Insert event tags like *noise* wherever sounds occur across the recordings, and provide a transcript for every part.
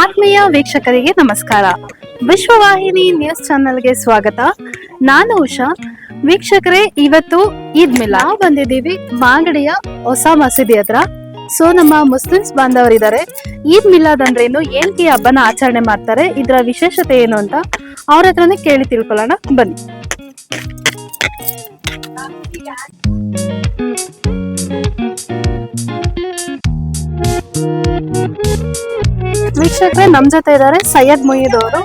ಆತ್ಮೀಯ ವೀಕ್ಷಕರಿಗೆ ನಮಸ್ಕಾರ. ವಿಶ್ವವಾಹಿನಿ ನ್ಯೂಸ್ ಚಾನೆಲ್ಗೆ ಸ್ವಾಗತ. ನಾನು ಉಷಾ. ವೀಕ್ಷಕರೇ, ಇವತ್ತು ಈದ್ ಮಿಲಾ ಬಂದಿದ್ದೀವಿ ಮಾಗಡಿಯ ಹೊಸ ಮಸೀದಿ ಹತ್ರ. ಸೊ ನಮ್ಮ ಮುಸ್ಲಿಮ್ಸ್ ಬಾಂಧವರಿದ್ದಾರೆ ಈದ್ ಮಿಲಾದ್ ಅಂದ್ರೇನು ಏನಕ್ಕೆ ಹಬ್ಬನ ಆಚರಣೆ ಮಾಡ್ತಾರೆ, ಇದರ ವಿಶೇಷತೆ ಏನು ಅಂತ ಅವ್ರ ಹತ್ರನೇ ಕೇಳಿ ತಿಳ್ಕೊಳ್ಳೋಣ. ಬನ್ನಿ. ವೀಕ್ಷಕರೇ ನಮ್ ಜೊತೆ ಇದ್ದಾರೆ ಸೈಯದ್ ಮುಯೀದ್ ಅವರು.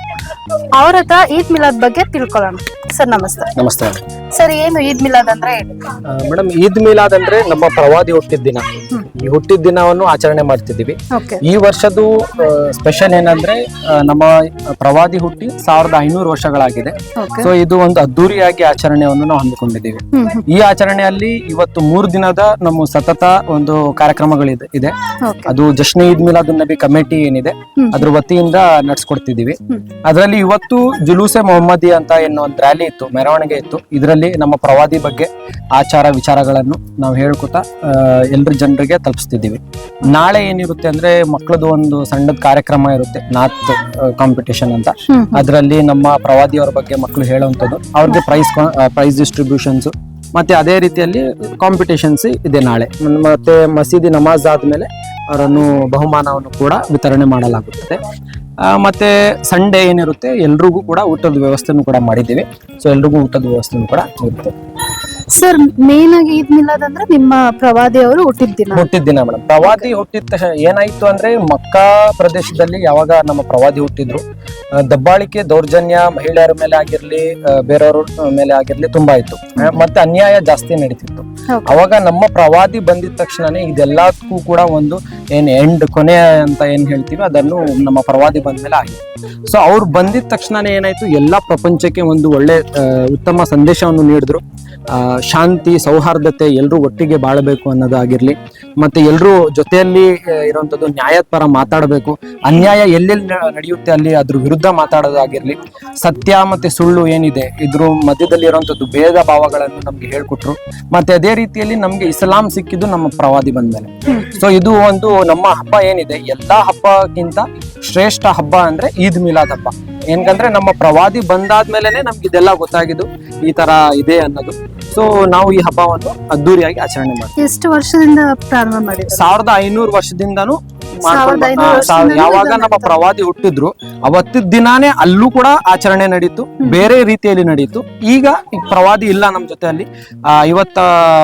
ಅವ್ರ ಹತ್ರ ಈದ್ ಮಿಲಾದ್ ಬಗ್ಗೆ ತಿಳ್ಕೊಳ್ಳೋಣ. ಸರ್ ನಮಸ್ತೆ. ನಮಸ್ತೆ. ಸರ್ ಏನು ಈದ್ ಮಿಲಾದ್ ಅಂದ್ರೆ? ಮೇಡಮ್ ಈದ್ ಮಿಲಾದ್ ಅಂದ್ರೆ ನಮ್ಮ ಪ್ರವಾದಿ ಹುಟ್ಟಿದ ದಿನ. ಈ ಹುಟ್ಟಿದ ದಿನವನ್ನು ಆಚರಣೆ ಮಾಡ್ತಿದ್ದೀವಿ. ಈ ವರ್ಷದ್ದು ಸ್ಪೆಷಲ್ ಏನಂದ್ರೆ ನಮ್ಮ ಪ್ರವಾದಿ ಹುಟ್ಟಿ ಸಾವಿರದ ಐನೂರು ವರ್ಷಗಳಾಗಿದೆ. ಸೊ ಇದು ಒಂದು ಅದ್ದೂರಿಯಾಗಿ ಆಚರಣೆಯನ್ನು ನಾವು ಹಮ್ಮಿಕೊಂಡಿದ್ದೀವಿ. ಹ್ಮ್ ಹ್ಮ್. ಈ ಆಚರಣೆಯಲ್ಲಿ ಇವತ್ತು ಮೂರು ದಿನದ ನಮ್ಮ ಸತತ ಒಂದು ಕಾರ್ಯಕ್ರಮಗಳಿದೆ ಇದೆ. ಅದು ಜಶ್ನೆ ಈದ್ ಮಿಲಾದ್ ನಬಿ ಕಮಿಟಿ ಏನಿದೆ. ಅದ್ರ ವತಿಯಿಂದ ನಡ್ಸ್ಕೊಡ್ತಿದ್ದೀವಿ. ಅದರಲ್ಲಿ ಇವತ್ತು ಜುಲೂಸೆ ಮೊಹಮ್ಮದಿ ಅಂತ ಎನ್ನುವ ಒಂದು ರ್ಯಾಲಿ ಇತ್ತು ಮೆರವಣಿಗೆ ಇತ್ತು. ಇದರಲ್ಲಿ ನಮ್ಮ ಪ್ರವಾದಿ ಬಗ್ಗೆ ಆಚಾರ ವಿಚಾರಗಳನ್ನು ನಾವು ಹೇಳ್ಕೊತಾ ಎಲ್ಲರ ಜನರಿಗೆ ತಲುಪಿಸ್ತಿದ್ದೀವಿ. ನಾಳೆ ಏನಿರುತ್ತೆ ಅಂದ್ರೆ ಮಕ್ಕಳದು ಒಂದು ಸಣ್ಣದ ಕಾರ್ಯಕ್ರಮ ಇರುತ್ತೆ ನಾತ್ ಕಾಂಪಿಟೇಷನ್ ಅಂತ. ಅದರಲ್ಲಿ ನಮ್ಮ ಪ್ರವಾದಿಯವರ ಬಗ್ಗೆ ಮಕ್ಕಳು ಹೇಳುವಂಥದ್ದು. ಅವ್ರಿಗೆ ಪ್ರೈಸ್ ಪ್ರೈಸ್ ಡಿಸ್ಟ್ರಿಬ್ಯೂಷನ್ಸ್ ಮತ್ತೆ ಅದೇ ರೀತಿಯಲ್ಲಿ ಕಾಂಪಿಟೇಷನ್ಸ್ ಇದೆ ನಾಳೆ. ಮತ್ತೆ ಮಸೀದಿ ನಮಾಜ್ ಆದ್ಮೇಲೆ ಅವರನ್ನು ಬಹುಮಾನವನ್ನು ಕೂಡ ವಿತರಣೆ ಮಾಡಲಾಗುತ್ತದೆ. ಮತ್ತೆ ಸಂಡೇ ಏನಿರುತ್ತೆ, ಎಲ್ರಿಗೂ ಕೂಡ ಊಟದ ವ್ಯವಸ್ಥೆನೂ ಕೂಡ ಮಾಡಿದ್ದೀವಿ. ಸೊ ಎಲ್ರಿಗೂ ಊಟದ ವ್ಯವಸ್ಥೆನೂ ಕೂಡ ಇರುತ್ತೆ. ಸರ್ ಮೇನ್ ಆಗಿ ಈದ್ ಮಿಲಾದ್ ಅಂದ್ರೆ ನಿಮ್ಮ ಪ್ರವಾದಿ ಅವರು ಹುಟ್ಟಿದ ದಿನ. ಹುಟ್ಟಿದ ದಿನ ಮೇಡಮ್ ಪ್ರವಾದಿ ಹುಟ್ಟಿದ ತಕ್ಷಣ ಏನಾಯ್ತು ಅಂದ್ರೆ ಮಕ್ಕಾ ಪ್ರದೇಶದಲ್ಲಿ ಯಾವಾಗ ನಮ್ಮ ಪ್ರವಾದಿ ಹುಟ್ಟಿದ್ರು. ಆ, ದಬ್ಬಾಳಿಕೆ ದೌರ್ಜನ್ಯ ಮಹಿಳೆಯರ ಮೇಲೆ ಆಗಿರ್ಲಿ ಆ, ಬೇರೆಯವ್ರ ಮೇಲೆ ಆಗಿರ್ಲಿ ತುಂಬಾ ಇತ್ತು ಆ, ಮತ್ತೆ ಅನ್ಯಾಯ ಜಾಸ್ತಿ ನಡೀತಿತ್ತು. ಅವಾಗ ನಮ್ಮ ಪ್ರವಾದಿ ಬಂದಿದ ತಕ್ಷಣನೇ ಇದೆಲ್ಲದಕ್ಕೂ ಕೂಡ ಒಂದು ಏನ್ ಎಂಡ್ ಕೊನೆ ಅಂತ ಏನ್ ಹೇಳ್ತೀವಿ ಅದನ್ನು ನಮ್ಮ ಪ್ರವಾದಿ ಬಂದ್ಮೇಲೆ ಆಗಿದೆ ಸೊ ಅವ್ರು ಬಂದಿದ ತಕ್ಷಣನೇ ಏನಾಯ್ತು ಎಲ್ಲಾ ಪ್ರಪಂಚಕ್ಕೆ ಒಂದು ಒಳ್ಳೆ ಆ, ಉತ್ತಮ ಸಂದೇಶವನ್ನು ನೀಡಿದ್ರು. ಆ, ಶಾಂತಿ, ಸೌಹಾರ್ದತೆ ಎಲ್ಲರೂ ಒಟ್ಟಿಗೆ ಬಾಳಬೇಕು ಅನ್ನೋದಾಗಿರ್ಲಿ, ಮತ್ತೆ ಎಲ್ಲರೂ ಜೊತೆಯಲ್ಲಿ ಇರುವಂಥದ್ದು ಇರುವಂತದ್ದು ನ್ಯಾಯದ ಪರ ಮಾತಾಡಬೇಕು. ಅನ್ಯಾಯ ಎಲ್ಲೆಲ್ಲಿ ನಡೆಯುತ್ತೆ ಅಲ್ಲಿ ಅದ್ರ ವಿರುದ್ಧ ಮಾತಾಡೋದಾಗಿರ್ಲಿ, ಸತ್ಯ ಮತ್ತೆ ಸುಳ್ಳು ಏನಿದೆ, ಇದ್ರ ಮಧ್ಯದಲ್ಲಿ ಇರುವಂತದ್ದು ಭೇದ ಭಾವಗಳನ್ನು ನಮ್ಗೆ ಹೇಳ್ಕೊಟ್ರು. ಮತ್ತೆ ಅದೇ ರೀತಿಯಲ್ಲಿ ನಮ್ಗೆ ಇಸ್ಲಾಂ ಸಿಕ್ಕಿದ್ದು ನಮ್ಮ ಪ್ರವಾದಿ ಬಂದ್ಮೇಲೆ ಸೊ ಇದು ಒಂದು ನಮ್ಮ ಹಬ್ಬ ಏನಿದೆ, ಎಲ್ಲಾ ಹಬ್ಬಕ್ಕಿಂತ ಶ್ರೇಷ್ಠ ಹಬ್ಬ ಅಂದ್ರೆ ಈದ್ ಮಿಲಾದ್ ಹಬ್ಬ. ಏನಕಂದ್ರೆ ನಮ್ಮ ಪ್ರವಾದಿ ಬಂದಾದ್ಮೇಲೆನೆ ನಮ್ಗೆ ಇದೆಲ್ಲ ಗೊತ್ತಾಗಿದ್ದು ಈ ತರ ಇದೆ ಅನ್ನೋದು. ಸೊ ನಾವು ಈ ಹಬ್ಬವನ್ನು ಅದ್ದೂರಿಯಾಗಿ ಆಚರಣೆ ಮಾಡ್ತೀವಿ. ಎಷ್ಟು ವರ್ಷದಿಂದ ಪ್ರಾರಂಭ ಮಾಡಿ ಸಾವಿರದ ಐನೂರು ವರ್ಷದಿಂದಾನು ಮಾಡ್ಕೊಂಡು ಬ- ಯಾವಾಗ ನಮ್ಮ ಪ್ರವಾದಿ ಹುಟ್ಟಿದ್ರು ಅವತ್ತಿನ ದಿನಾನೇ ಅಲ್ಲೂ ಕೂಡ ಆಚರಣೆ ನಡೀತು ಬೇರೆ ರೀತಿಯಲ್ಲಿ ನಡೀತು. ಈಗ ಈ ಪ್ರವಾದಿ ಇಲ್ಲ ನಮ್ ಜೊತೆಯಲ್ಲಿ. ಆ, ಇವತ್ತ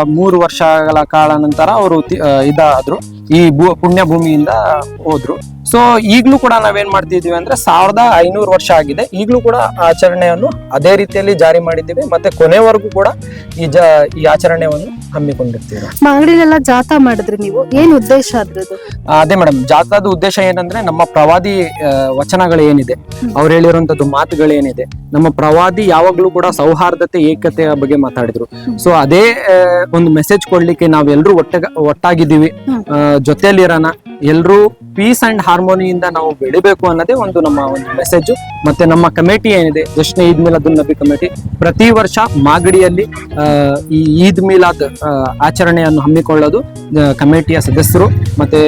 ಮೂರು ವರ್ಷಗಳ ಕಾಲ ನಂತರ ಅವರು ಇದಾದ್ರು. ಈ ಭೂ ಪುಣ್ಯ ಭೂಮಿಯಿಂದ ಹೋದ್ರು. ಸೊ ಈಗಲೂ ಕೂಡ ನಾವೇನ್ ಮಾಡ್ತಿದೀವಿ ಅಂದ್ರೆ ಸಾವಿರದ ಐನೂರು ವರ್ಷ ಆಗಿದೆ. ಈಗಲೂ ಕೂಡ ಆಚರಣೆಯನ್ನು ಅದೇ ರೀತಿಯಲ್ಲಿ ಜಾರಿ ಮಾಡಿದ್ದೀವಿ. ಮತ್ತೆ ಕೊನೆವರೆಗೂ ಕೂಡ ಈ ಜ ಈ ಆಚರಣೆಯನ್ನು ಹಮ್ಮಿಕೊಂಡಿರ್ತೀವಿ. ಮಾಗಡಿಲೆಲ್ಲ ಜಾಥಾ ಮಾಡಿದ್ರಿ ನೀವು? ಏನ್ ಉದ್ದೇಶ ಅದ್ರದ್ದು? ಅದೇ ಮೇಡಮ್. ಜಾಥಾದ ಉದ್ದೇಶ ಏನಂದ್ರೆ ನಮ್ಮ ಪ್ರವಾದಿ ವಚನಗಳು ಏನಿದೆ ಅವ್ರು ಹೇಳಿರುವಂತದ್ದು ಮಾತುಗಳೇನಿದೆ ನಮ್ಮ ಪ್ರವಾದಿ ಯಾವಾಗ್ಲೂ ಕೂಡ ಸೌಹಾರ್ದತೆ ಏಕತೆಯ ಬಗ್ಗೆ ಮಾತಾಡಿದ್ರು. ಸೊ ಅದೇ ಒಂದು ಮೆಸೇಜ್ ಕೊಡ್ಲಿಕ್ಕೆ ನಾವೆಲ್ಲರೂ ಒಟ್ಟ ಒಟ್ಟಾಗಿದ್ದೀವಿ. ಜೊತೆಯಲ್ಲಿರೋಣ. ಎಲ್ರೂ ಪೀಸ್ ಅಂಡ್ ಹಾರ್ಮೋನಿಯಿಂದ ನಾವು ಬೆಳಿಬೇಕು ಅನ್ನೋದೇ ಒಂದು ನಮ್ಮ ಒಂದು ಮೆಸೇಜ್ ಮತ್ತೆ ನಮ್ಮ ಕಮಿಟಿ ಏನಿದೆ ಜಶ್ನ ಈದ್ ಮಿಲಾದ್ ನಬಿ ಕಮಿಟಿ ಪ್ರತಿ ವರ್ಷ ಮಾಗಡಿಯಲ್ಲಿ ಈ ಈದ್ ಮಿಲಾದ್ ಆಚರಣೆಯನ್ನು ಹಮ್ಮಿಕೊಳ್ಳೋದು ಕಮಿಟಿಯ ಸದಸ್ಯರು ಮತ್ತೆ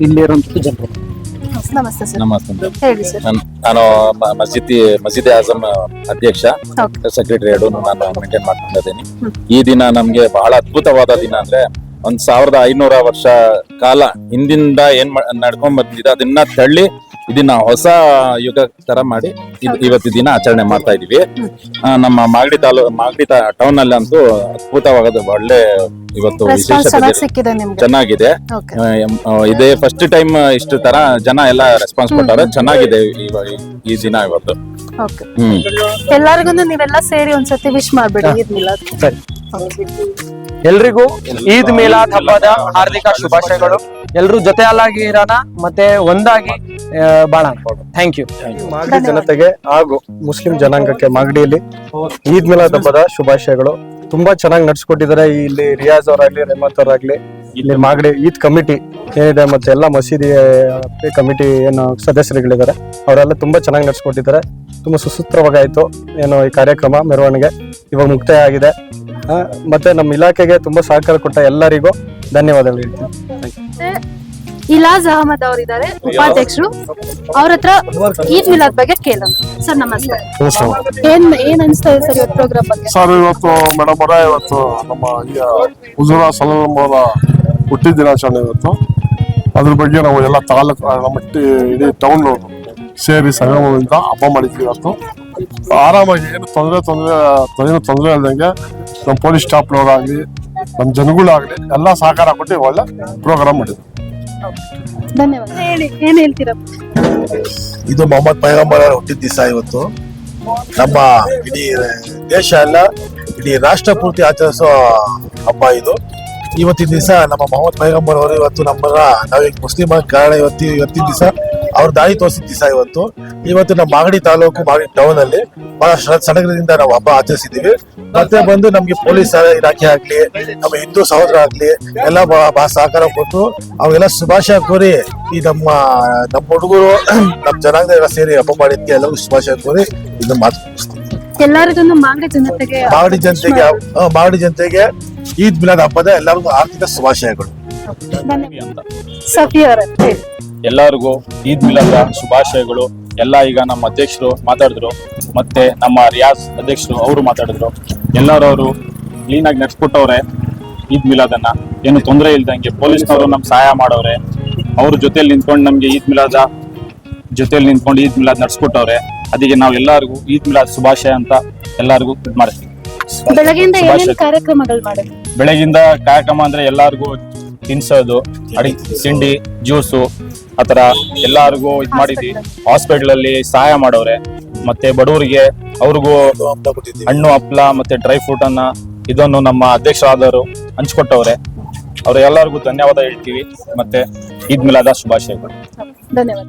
ಇಲ್ಲಿರುವಂತಹ ಜನರು. ನಮಸ್ತೆ ಸರ್. ನಮಸ್ತೆ ಹೇಳಿ ಸರ್. ನಾನು ಮ- ಮಸ್ಜಿದಿ ಮಸೀದಿ ಆಜಮ್ ಅಧ್ಯಕ್ಷ ಸೆಕ್ರೆಟರಿ ಎರಡು ನಾನು ಮೇಂಟೈನ್ ಮಾಡ್ತಾ ಇದ್ದೀನಿ ಈ ದಿನ ನಮ್ಗೆ ಬಹಳ ಅದ್ಭುತವಾದ ದಿನ ಅಂದ್ರೆ ಒಂದ್ ಸಾವಿರದ ಐನೂರ ವರ್ಷ ಕಾಲ ಹಿಂದಿಂದ ಏನ್ ನಡ್ಕೊಂಡ್ ಬಂದಿದೆ ಅದನ್ನ ತಳ್ಳಿ ಇದನ್ನ ಹೊಸ ಯುಗ ತರ ಮಾಡಿ ಇವತ್ತು ದಿನ ಆಚರಣೆ ಮಾಡ್ತಾ ಇದೀವಿ. ಆ, ನಮ್ಮ ಮಾಗಡಿ ತಾಲೂ ಮಾಗಡಿ ಟೌನ್ ಅಲ್ಲಿ ಅಂತೂ ಅದ್ಭುತವಾದ ಒಳ್ಳೆ ಇವತ್ತು ವಿಶೇಷ ಚೆನ್ನಾಗಿದೆ. ಇದೇ ಫಸ್ಟ್ ಟೈಮ್ ಇಷ್ಟು ತರ ಜನ ಎಲ್ಲ ರೆಸ್ಪಾನ್ಸ್ ಕೊಟ್ಟಾರೆ. ಚೆನ್ನಾಗಿದೆ ಈ ದಿನ ಇವತ್ತು. ಹ್ಮ್. ಎಲ್ಲರಿಗೂ ನೀವೆಲ್ಲ ಸೇರಿ ಒಂದ್ಸತಿ ವಿಶ್ ಮಾಡ್ಬೇಡಿ. ಸರಿ. ಎಲ್ರಿಗೂ ಈದ್ ಮಿಲಾದ್ ಹಬ್ಬದ ಹಾರ್ದಿಕ ಶುಭಾಶಯಗಳು. ಎಲ್ರೂ ಜೊತೆಯಲ್ಲಾಗಿ ಇರೋಣ, ಮತ್ತೆ ಒಂದಾಗಿ ಬಾಳ ಥ್ಯಾಂಕ್ ಯು ಮಾಗಡಿ ಜನತೆಗೆ ಹಾಗೂ ಮುಸ್ಲಿಂ ಜನಾಂಗಕ್ಕೆ ಮಾಗಡಿಯಲ್ಲಿ ಈದ್ ಮಿಲಾದ್ ಹಬ್ಬದ ಶುಭಾಶಯಗಳು. ತುಂಬಾ ಚೆನ್ನಾಗಿ ನಡ್ಸ್ಕೊಟ್ಟಿದ್ದಾರೆ ಇಲ್ಲಿ ರಿಯಾಜ್ ಅವರಾಗ್ಲಿ, ರೆಹಮತ್ ಅವರಾಗ್ಲಿ. ಇಲ್ಲಿ ಮಾಗಡಿ ಈದ್ ಕಮಿಟಿ ಏನಿದೆ ಮತ್ತೆ ಎಲ್ಲ ಮಸೀದಿ ಕಮಿಟಿ ಏನು ಸದಸ್ಯರುಗಳಿದ್ದಾರೆ. ಅವರೆಲ್ಲ ತುಂಬಾ ಚೆನ್ನಾಗಿ ನಡ್ಸ್ಕೊಟ್ಟಿದ್ದಾರೆ. ತುಂಬಾ ಸುಸೂತ್ರವಾಗಾಯ್ತು ಏನು ಈ ಕಾರ್ಯಕ್ರಮ, ಮೆರವಣಿಗೆ ಇವಾಗ ಮುಕ್ತಾಯ ಆಗಿದೆ. ಮತ್ತೆ ನಮ್ಮ ಇಲಾಖೆಗೆ ತುಂಬಾ ಸಹಕಾರ ಕೊಟ್ಟ ಎಲ್ಲರಿಗೂ ಧನ್ಯವಾದಗಳು ಹೇಳ್ತೀನಿ. ಇಲಾಜ್ ಅಹಮದ್ ಅವರಿದ್ದಾರೆ ಉಪಾಧ್ಯಕ್ಷರು. ಅವ್ರ ಹತ್ರ ಈದ್ ಮಿಲಾದ್ ಬಗ್ಗೆ ಕೇಳೋಣ. ಸರ್ ನಮಸ್ತೆ. ಏನ್ ಏನ್ ಅನಿಸ್ತಾ ಇದೆ ಸರ್ ಇವತ್ತು ಪ್ರೋಗ್ರಾಮ್ ಬಗ್ಗೆ? ಸರ್ ಇವತ್ತು ಮೇಡಮ್ ಅವರ ಇವತ್ತು ನಮ್ಮ ಈ ಹುಜುರ ಸಲಂ ಅವರ ಹುಟ್ಟಿದ ದಿನಾಚರಣೆ ಇವತ್ತು. ಅದ್ರ ಬಗ್ಗೆ ನಾವು ಎಲ್ಲ ತಾಲೂಕು ನಮ್ಮ ಟಿ- ಇಡೀ ಟೌನ್ ಸೇರಿ ಸಂಗಮದಿಂದ ಹಬ್ಬ ಮಾಡಿದ್ವಿ ಇವತ್ತು. ಆರಾಮಾಗಿ ಏನು ತೊಂದರೆ ತೊಂದರೆ ಏನು ತೊಂದರೆ ಇಲ್ದಂಗೆ ನಮ್ಮ ಪೊಲೀಸ್ ಸ್ಟಾಫ್ನವರಾಗ್ಲಿ ನಮ್ಮ ಜನಗಳಾಗಲಿ ಎಲ್ಲ ಸಹಕಾರ ಕೊಟ್ಟು ಒಳ್ಳೆ ಪ್ರೋಗ್ರಾಮ್ ಮಾಡಿದ್ರು. ಧನ್ಯವಾದ ಹೇಳಿ ಏನ್ ಹೇಳ್ತೀರಾ? ಇದು ಮೊಹಮ್ಮದ್ ಪೈಗಂಬರ್ ಅವರ ಹುಟ್ಟಿದ ದಿವಸ ಇವತ್ತು. ನಮ್ಮ ಇಡೀ ದೇಶ ಎಲ್ಲ ಇಡೀ ರಾಷ್ಟ್ರ ಪೂರ್ತಿ ಆಚರಿಸೋ ಹಬ್ಬ ಇದು. ಇವತ್ತಿನ ದಿವಸ ನಮ್ಮ ಮೊಹಮ್ಮದ್ ಪೈಗಂಬರ್ ಅವರು ಇವತ್ತು ನಮ್ಮ ನಾವೀಗ ಮುಸ್ಲಿಮರ ಕಾರಣ ಇವತ್ತಿ ಇವತ್ತಿನ ದಿವಸ ಅವ್ರ ದಾರಿ ತೋರಿಸಿದ ದಿವಸ ಇವತ್ತು. ಇವತ್ತು ನಮ್ಮ ಮಾಗಡಿ ತಾಲೂಕು ಮಾಗಡಿ ಟೌನ್ ಅಲ್ಲಿ ಬಹಳ ಸಡಗರದಿಂದ ನಾವು ಹಬ್ಬ ಆಚರಿಸಿದೀವಿ ಮತ್ತೆ ಬಂದು ನಮ್ಗೆ ಪೊಲೀಸ್ ಇಲಾಖೆ ಆಗ್ಲಿ ನಮ್ಮ ಹಿಂದೂ ಸಹೋದರ ಆಗ್ಲಿ ಎಲ್ಲ ಸಹಕಾರ ಕೊಟ್ಟು ಅವೆಲ್ಲ ಶುಭಾಶಯ ಕೋರಿ ಈ ನಮ್ಮ ನಮ್ಮ ಹುಡುಗರು *clears throat* ನಮ್ಮ ಜನಾಂಗ ಎಲ್ಲ ಸೇರಿ ಹಬ್ಬ ಮಾಡಿದ್ಕೆ ಎಲ್ಲರಿಗೂ ಶುಭಾಶಯ ಕೋರಿ ಇದನ್ನ ಮಾತು. ಎಲ್ಲರಿಗೂ ಮಾಗಡಿ ಜನತೆಗೆ ಮಾಗಡಿ ಜನತೆಗೆ ಆ, ಮಾಗಡಿ ಜನತೆಗೆ ಈದ್ ಮಿಲಾದ್ ಹಬ್ಬದ ಎಲ್ಲರಿಗೂ ಆರ್ಥಿಕ ಶುಭಾಶಯಗಳು. ಧನ್ಯವಾದ ಸಫಿ ಅವರ. ಹೇಳಿ ಎಲ್ಲರಿಗೂ ಈದ್ ಮಿಲಾದ ಶುಭಾಶಯಗಳು. ಎಲ್ಲ ಈಗ ನಮ್ಮ ಅಧ್ಯಕ್ಷರು ಮಾತಾಡಿದ್ರು ಮತ್ತೆ ನಮ್ಮ ರಿಯಾಜ್ ಅಧ್ಯಕ್ಷರು ಅವರು ಮಾತಾಡಿದ್ರು. ಎಲ್ಲರೂ ಅವರು ಕ್ಲೀನ್ ಆಗಿ ನಡ್ಸ್ಕೊಟ್ಟವ್ರೆ ಈದ್ ಮಿಲಾದನ್ನ. ಏನು ತೊಂದರೆ ಇಲ್ದಂಗೆ ಪೊಲೀಸ್ನವರು ನಮ್ಗೆ ಸಹಾಯ ಮಾಡವ್ರೆ. ಅವ್ರ ಜೊತೆಲಿ ನಿಂತ್ಕೊಂಡು ನಮ್ಗೆ ಈದ್ ಮಿಲಾದ ಜೊತೆಲಿ ನಿಂತ್ಕೊಂಡು ಈದ್ ಮಿಲಾದ್ ನಡ್ಸ್ಕೊಟ್ಟವ್ರೆ. ಅದಕ್ಕೆ ನಾವು ಎಲ್ಲರಿಗೂ ಈದ್ ಮಿಲಾದ್ ಶುಭಾಶಯ ಅಂತ ಎಲ್ಲರಿಗೂ ಇದು ಮಾಡ್ತೀವಿ. ಬೆಳಗ್ಗೆಯಿಂದ ಏನೇನ್ ಕಾರ್ಯಕ್ರಮಗಳು ಮಾಡಿದ್ರಿ ಬೆಳಗಿಂದ ಕಾರ್ಯಕ್ರಮ ಅಂದ್ರೆ ಎಲ್ಲಾರ್ಗು ತಿನ್ಸೋದು ಅಡಿ ತಿಂಡಿ ಜ್ಯೂಸು ಆತರ ಎಲ್ಲಾರ್ಗೂ ಇದ್ ಮಾಡಿದ್ವಿ. ಹಾಸ್ಪಿಟಲ್ ಅಲ್ಲಿ ಸಹಾಯ ಮಾಡವ್ರೆ ಮತ್ತೆ ಬಡವರಿಗೆ ಅವ್ರಿಗೂ ಹಣ್ಣು ಹಪ್ಪಳ ಮತ್ತೆ ಡ್ರೈ ಫ್ರೂಟ್ ಅನ್ನ ಇದನ್ನು ನಮ್ಮ ಅಧ್ಯಕ್ಷರಾದವರು ಹಂಚ್ಕೊಟ್ಟವ್ರೆ. ಅವ್ರ ಎಲ್ಲರಿಗೂ ಧನ್ಯವಾದ ಹೇಳ್ತೀವಿ. ಮತ್ತೆ ಈದ್ ಮಿಲಾದ ಶುಭಾಶಯಗಳು. ಧನ್ಯವಾದ.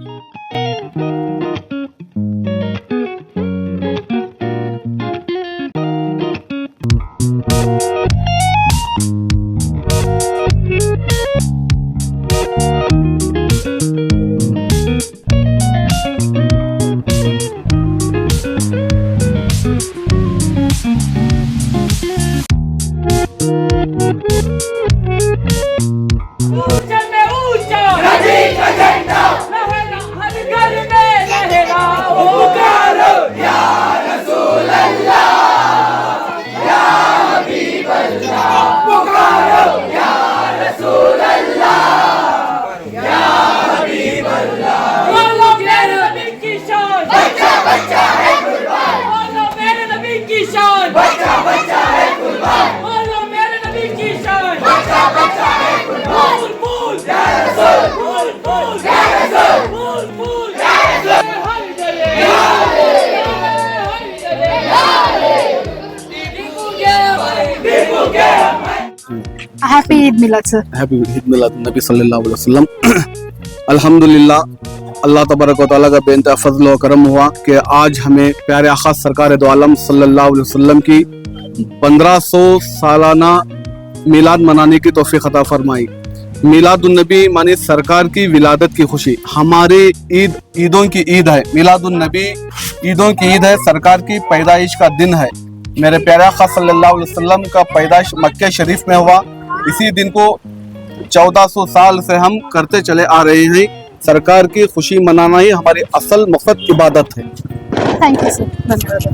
ஹாப்பி हैप्पी ईद मिलाद नबी सल्लल्लाहु अलैहि वसल्लम। *clears throat* अल्हम्दुलिल्लाह, अल्लाह तबरक का बेनता फजल करम हुआ कि आज हमें प्यारे आखा सरकार दो आलम सल्लल्लाहु अलैहि वसल्लम की 1500 सालाना मिलाद मनाने की तोहफी अता फरमाई। मिलादुलनबी माने सरकार की विलादत की खुशी। हमारी ईद, ईदों की ईद है। मिलादुलनबी ईदों की ईद है, सरकार की पैदाइश का दिन है। मेरे प्यारा खा सल्लल्लाहु अलैहि वसल्लम का पैदाइश मक्के शरीफ में हुआ। इसी दिन को 1400 साल से हम करते चले आ रहे हैं सरकार की खुशी मनाना ही हमारी असल मकसद इबादत है ಥ್ಯಾಂಕ್ ಯು ಸರ್ ಧನ್ಯವಾದ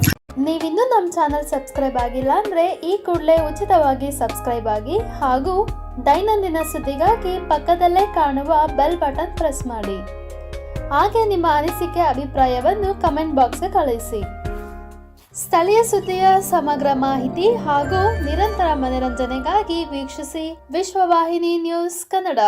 ನೀವಿನ್ನೂ ನಮ್ಮ ಚಾನಲ್ ಸಬ್ಸ್ಕ್ರೈಬ್ ಆಗಿಲ್ಲ ಅಂದರೆ ಈ ಕೂಡಲೇ ಉಚಿತವಾಗಿ ಸಬ್ಸ್ಕ್ರೈಬ್ ಆಗಿ ಹಾಗೂ ದೈನಂದಿನ ಸುದ್ದಿಗಾಗಿ ಪಕ್ಕದಲ್ಲೇ ಕಾಣುವ ಬೆಲ್ ಬಟನ್ ಪ್ರೆಸ್ ಮಾಡಿ ಹಾಗೆ ನಿಮ್ಮ ಅನಿಸಿಕೆ ಅಭಿಪ್ರಾಯವನ್ನು ಕಮೆಂಟ್ ಬಾಕ್ಸ್ಗೆ ಕಳುಹಿಸಿ ಸ್ಥಳೀಯ ಸುದ್ದಿಯ ಸಮಗ್ರ ಮಾಹಿತಿ ಹಾಗೂ ನಿರಂತರ ಮನರಂಜನೆಗಾಗಿ ವೀಕ್ಷಿಸಿ ವಿಶ್ವವಾಹಿನಿ ನ್ಯೂಸ್ ಕನ್ನಡ.